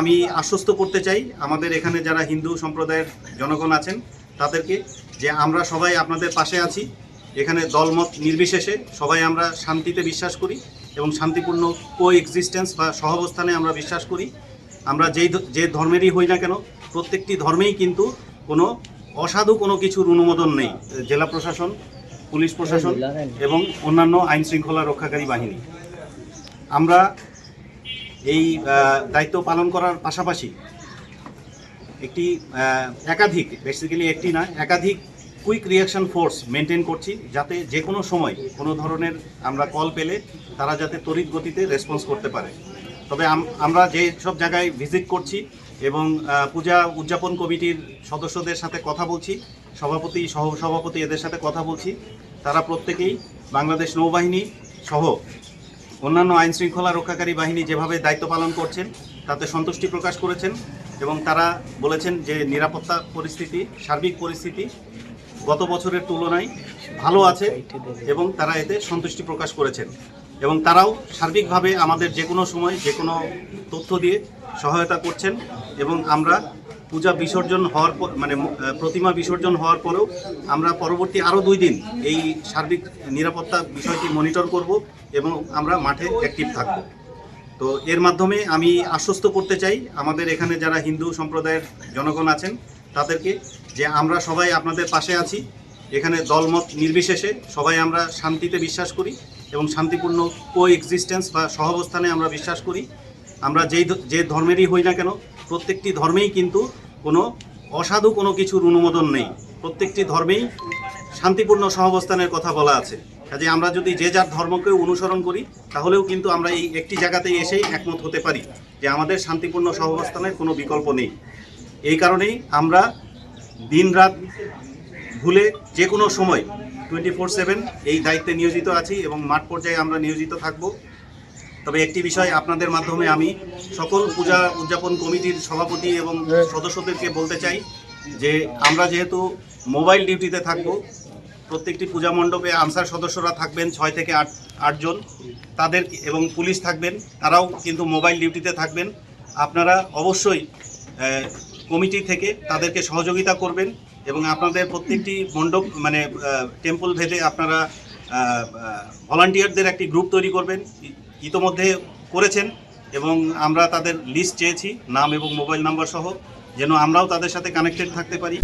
আমি আশ্বস্ত করতে চাই আমাদের এখানে যারা হিন্দু সম্প্রদায়ের জনগণ আছেন তাদেরকে যে আমরা সবাই আপনাদের পাশে আছি। এখানে দলমত নির্বিশেষে সবাই আমরা শান্তিতে বিশ্বাস করি এবং শান্তিপূর্ণ কো এক্সিস্টেন্স বা সহাবস্থানে আমরা বিশ্বাস করি। আমরা যেই যে ধর্মেরই হই না কেন প্রত্যেকটি ধর্মেই কিন্তু কোনো অসাধু কোনো কিছুর অনুমোদন নেই। জেলা প্রশাসন পুলিশ প্রশাসন এবং অন্যান্য আইন শৃঙ্খলা রক্ষাকারী বাহিনী। আমরা এই দায়িত্ব পালন করার পাশাপাশি একটি একাধিক বেসিক্যালি একটি না একাধিক কুইক রিয়াকশন ফোর্স মেনটেন করছি যাতে যে কোনো সময় কোনো ধরনের আমরা কল পেলে তারা যাতে তড়িৎ গতিতে রেসপন্স করতে পারে। তবে আমরা যে সব জায়গায় ভিজিট করছি এবং পূজা উদযাপন কমিটির সদস্যদের সাথে কথা বলছি, সভাপতি সহ সভাপতি এদের সাথে কথা বলছি, তারা প্রত্যেকেই বাংলাদেশ নৌবাহিনী সহ অন্যান্য আইন শৃঙ্খলা রক্ষাকারী বাহিনী যেভাবে দায়িত্ব পালন করছেন, তাতে সন্তুষ্টি প্রকাশ করেছেন এবং তারা বলেছেন যে নিরাপত্তা পরিস্থিতি, সার্বিক পরিস্থিতি গত বছরের তুলনায় ভালো আছে এবং তারা এতে সন্তুষ্টি প্রকাশ করেছেন। এবং তারাও সার্বিকভাবে আমাদের যে কোনো সময় যে কোনো তথ্য দিয়ে সহায়তা করছেন এবং আমরা পূজা বিসর্জন হওয়ার পর মানে প্রতিমা বিসর্জন হওয়ার পরেও আমরা পরবর্তী আরও দুই দিন এই সার্বিক নিরাপত্তা বিষয়টি মনিটর করব এবং আমরা মাঠে অ্যাক্টিভ থাকব। তো এর মাধ্যমে আমি আশ্বস্ত করতে চাই, আমাদের এখানে যারা হিন্দু সম্প্রদায়ের জনগণ আছেন, তাদেরকে যে আমরা সবাই আপনাদের পাশে আছি, এখানে দলমত নির্বিশেষে সবাই আমরা শান্তিতে বিশ্বাস করি এবং শান্তিপূর্ণ কো এক্সিস্টেন্স বা সহাবস্থানে আমরা বিশ্বাস করি। আমরা যেই যে ধর্মেরই হই না কেন প্রত্যেকটি ধর্মেই কিন্তু কোনো অসাধু কোনো কিছুর অনুমোদন নেই। প্রত্যেকটি ধর্মেই শান্তিপূর্ণ সহাবস্থানের কথা বলা আছে। কাজে আমরা যদি যে যার ধর্মকে অনুসরণ করি, তাহলেও কিন্তু আমরা এই একটি জায়গাতেই এসেই একমত হতে পারি যে আমাদের শান্তিপূর্ণ সহাবস্থানের কোনো বিকল্প নেই। এই কারণেই আমরা দিনরাত ভুলে যে কোনো সময় টোয়েন্টি ফোর সেভেন এই দায়িত্বে নিয়োজিত আছি এবং মাঠ পর্যায়ে আমরা নিয়োজিত থাকব। তবে একটি বিষয় আপনাদের মাধ্যমে আমি সকল পূজা উদযাপন কমিটির সভাপতি এবং সদস্যদেরকে বলতে চাই যে আমরা যেহেতু মোবাইল ডিউটিতে থাকব, প্রত্যেকটি পূজা মণ্ডপে আনসার সদস্যরা থাকবেন ছয় থেকে আট আটজন তাদের এবং পুলিশ থাকবেন, তারাও কিন্তু মোবাইল ডিউটিতে থাকবেন। আপনারা অবশ্যই কমিটি থেকে তাদেরকে সহযোগিতা করবেন এবং আপনাদের প্রত্যেকটি মণ্ডপ মানে টেম্পল ভেদে আপনারা ভলান্টিয়ারদের একটি গ্রুপ তৈরি করবেন। ইতোমধ্যে করেছেন এবং আমরা তাদের লিস্ট চেয়েছি, নাম এবং মোবাইল নাম্বার সহ, যেন আমরাও তাদের সাথে কানেক্টেড থাকতে পারি।